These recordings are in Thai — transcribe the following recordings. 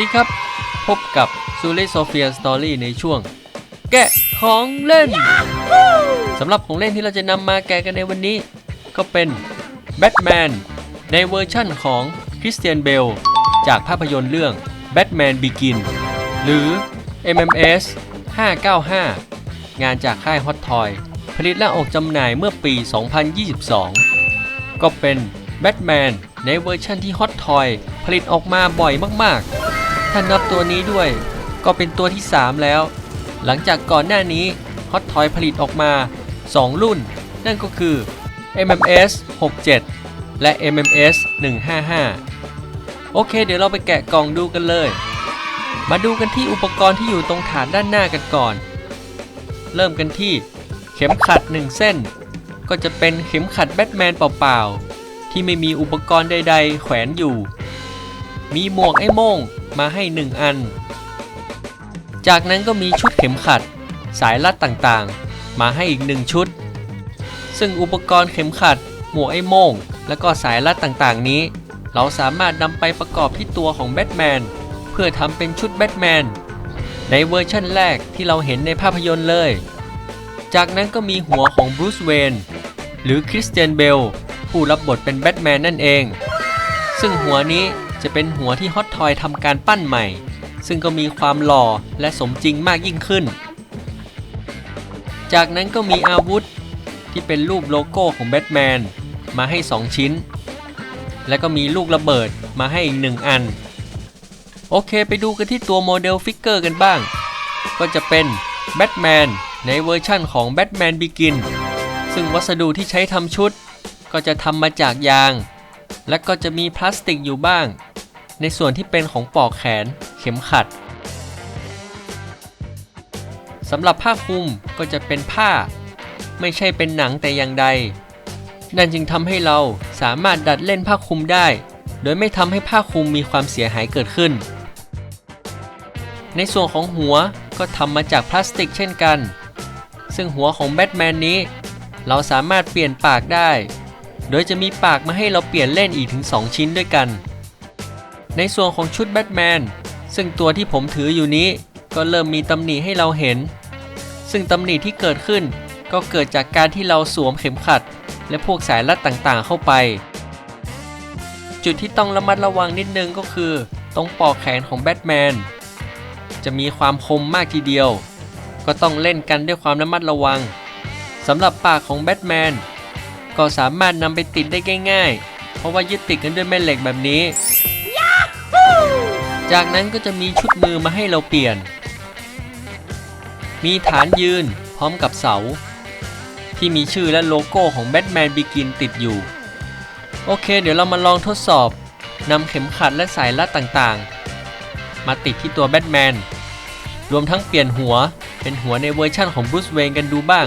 ดีครับ พบกับซูเลโซเฟียสตอรี่ในช่วง แกะของเล่นสำหรับของเล่นที่เราจะนำมาแกะกันในวันนี้ ก็เป็นแบทแมนในเวอร์ชั่นของคริสเตียนเบลจากภาพยนตร์เรื่อง Batman Begin หรือ MMS 595 งานจากค่าย Hot Toy ผลิตและออกจำหน่ายเมื่อปี 2022 ก็เป็นแบทแมนในเวอร์ชั่นที่ Hot Toy ผลิตออกมาบ่อยมากๆ ถ้านับตัวนี้ด้วย ก็เป็นตัวที่ 3 แล้ว หลังจากก่อนหน้านี้ Hot Toy ผลิตออกมา 2 รุ่น นั่นก็คือ MMS 67 และ MMS 155 โอเค เดี๋ยวเราไปแกะกล่องดูกันเลย มาดูกันที่อุปกรณ์ที่อยู่ตรงฐานด้านหน้ากันก่อน เริ่มกันที่เข็มขัด 1 เส้น ก็จะเป็นเข็มขัดแบทแมนเปล่าๆ ที่ไม่มีอุปกรณ์ใด ๆ แขวนอยู่ มีหมวกไอ้โม่งมาให้ 1 อัน จากนั้นก็มีชุดเข็มขัด สายรัดต่างๆ มาให้อีกหนึ่งชุด ซึ่งอุปกรณ์เข็มขัด หมวกไอ้โม่ง และก็สายรัดต่างๆ นี้ เราสามารถนำไปประกอบที่ตัวของแบทแมนเพื่อทำเป็นชุดแบทแมนในเวอร์ชั่นแรกที่เราเห็นในภาพยนตร์เลย จากนั้นก็มีหัวของบรูซเวนหรือคริสเตียนเบลผู้รับบทเป็นแบทแมนนั่นเอง ซึ่งหัวนี้ จะเป็นหัวที่ฮอตทอยทำการปั้นใหม่ ซึ่งก็มีความหล่อและสมจริงมากยิ่งขึ้น จากนั้นก็มีอาวุธที่เป็นรูปโลโก้ของแบทแมนมาให้ 2 ชิ้น และก็มีลูกระเบิดมาให้อีกหนึ่งอัน โอเคไปดูกันที่ตัวโมเดลฟิกเกอร์กันบ้าง ก็จะเป็นแบทแมนในเวอร์ชั่นของแบทแมนบิกินซึ่งวัสดุที่ใช้ทำชุด ก็จะทำมาจากยาง และก็จะมีพลาสติกอยู่บ้าง ในส่วนที่เป็นของปลอกแขน เข็มขัดสำหรับผ้าคลุมก็จะเป็นผ้า ไม่ใช่เป็นหนังแต่อย่างใด นั่นจึงทำให้เราสามารถดัดเล่นผ้าคลุมได้ โดยไม่ทำให้ผ้าคลุมมีความเสียหายเกิดขึ้น ในส่วนของหัวก็ทำมาจากพลาสติกเช่นกัน ซึ่งหัวของแบทแมนนี้ เราสามารถเปลี่ยนปากได้ โดยจะมีปากมาให้เราเปลี่ยนเล่นอีกถึง 2 ชิ้นด้วยกัน ในส่วนของชุดแบทแมนซึ่งตัวที่ผมถืออยู่นี้ก็เริ่มมีตำหนิให้เราเห็น ซึ่งตำหนิที่เกิดขึ้นก็เกิดจากการที่เราสวมเข็มขัด และพวกสายรัดต่างๆ เข้าไป จุดที่ต้องระมัดระวังนิดนึงก็คือ ตรงปอกแขนของแบทแมนจะมีความคมมากทีเดียว ก็ต้องเล่นกันด้วยความระมัดระวังสำหรับปากของแบทแมนก็สามารถนำไปติดได้ง่ายๆ เพราะว่ายึดติดกันด้วยแม่เหล็กแบบนี้ จากนั้นก็จะมีชุดมือมาให้เราเปลี่ยน มีฐานยืนพร้อมกับเสา ที่มีชื่อและโลโก้ของแบทแมนบิกินติดอยู่ โอเค เดี๋ยวเรามาลองทดสอบนำเข็มขัดและสายรัดต่างๆ มาติดที่ตัวแบทแมน รวมทั้งเปลี่ยนหัวเป็นหัวในเวอร์ชั่นของบรูซเวย์นกันดูบ้าง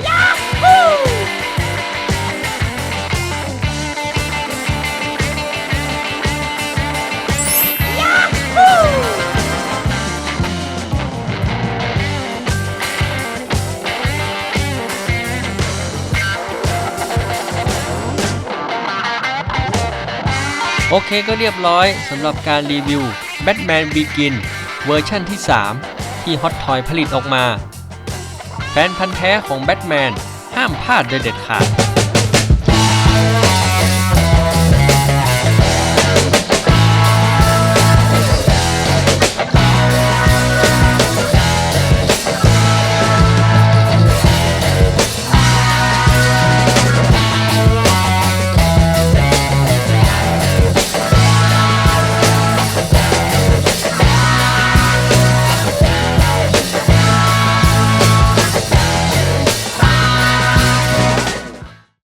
โอเคก็เรียบร้อยสำหรับการรีวิว Batman Begin เวอร์ชั่นที่ 3 ที่ Hot Toy ผลิตออกมา แฟนพันธ์แท้ของแบทแมนห้ามพลาดโดยเด็ดขาด